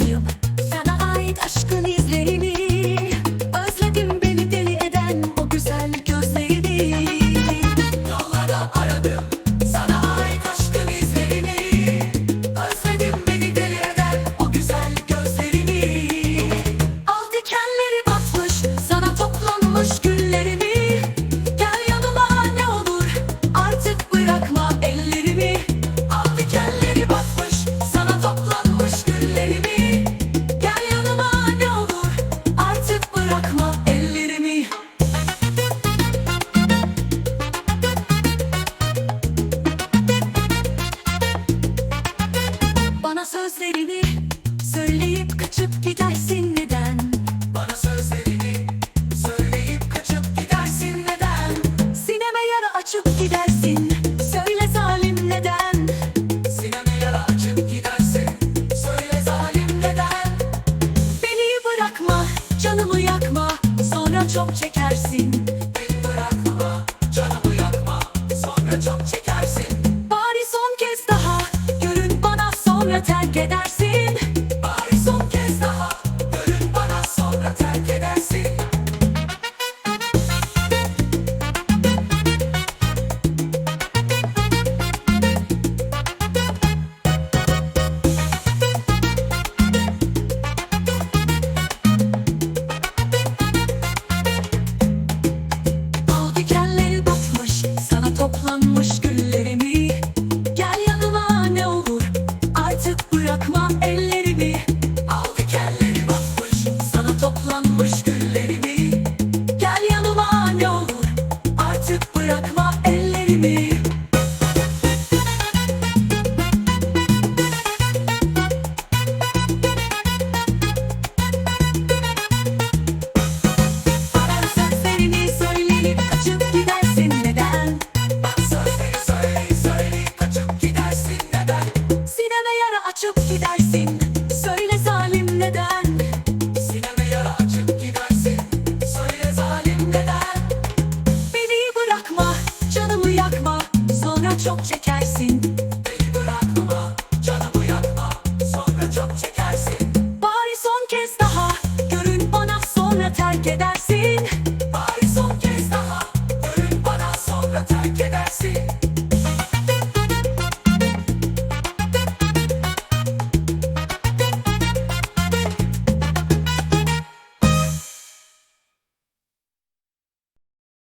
You. açıp gidersin. Söyle zalim neden? Sinemaya açıp gidersin. Söyle zalim neden? Beni bırakma canımı yakma. Sonra çok çekersin. Aklıma eller çok çeker